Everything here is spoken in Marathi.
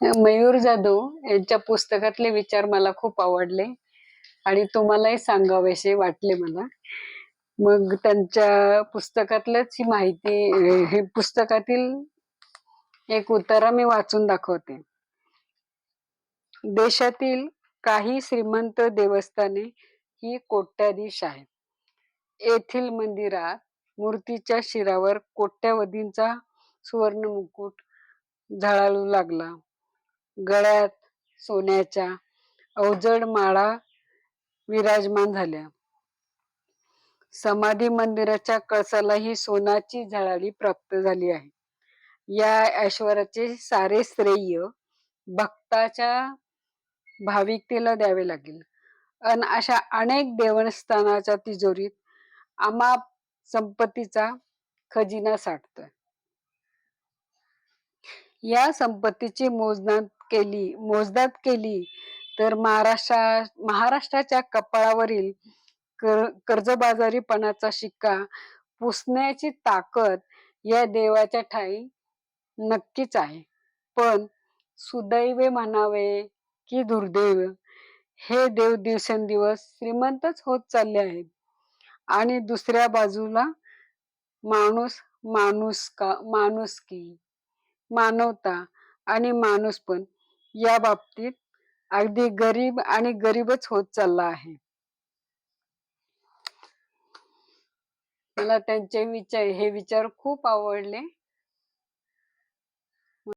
मयूर जाधव यांच्या पुस्तकातले विचार मला खूप आवडले आणि तुम्हालाही सांगावेसे वाटले मला. मग त्यांच्या पुस्तकातलंच ही माहिती हे पुस्तकातील एक उतारा मी वाचून दाखवते. देशातील काही श्रीमंत देवस्थाने ही कोट्याधीश आहेत. येथील मंदिरात मूर्तीच्या शिरावर कोट्यावधींचा सुवर्ण मुकुट झळाळू लागला. गळ्यात सोन्याच्या अवजड माळा विराजमान झाल्या. समाधी मंदिराच्या कळसालाही सोनाची झळाळी प्राप्त झाली आहे. या ऐश्वराचे सारे श्रेय भक्ताच्या भाविकतेला द्यावे लागेल. अन अशा अनेक देवस्थानाच्या तिजोरीत अमाप संपत्तीचा खजिना साठतोय. या संपत्तीची मोजदाद केली मोजदाद केली तर महाराष्ट्रा महाराष्ट्राच्या कपाळावरील कर कर्जबाजारीपणाचा शिक्का पुसण्याची ताकद या देवाच्या ठाई नक्कीच आहे. पण सुदैवे म्हणावे की दुर्दैव हे देव दिवसेंदिवस श्रीमंतच होत चालले आहेत. आणि दुसऱ्या बाजूला माणूस माणूस का माणुसकी मानवता आणि माणूस पण या बाबतीत अगदी गरीब आणि गरीबच होत चालला आहे. मला त्यांचे विचार हे विचार खूप आवडले.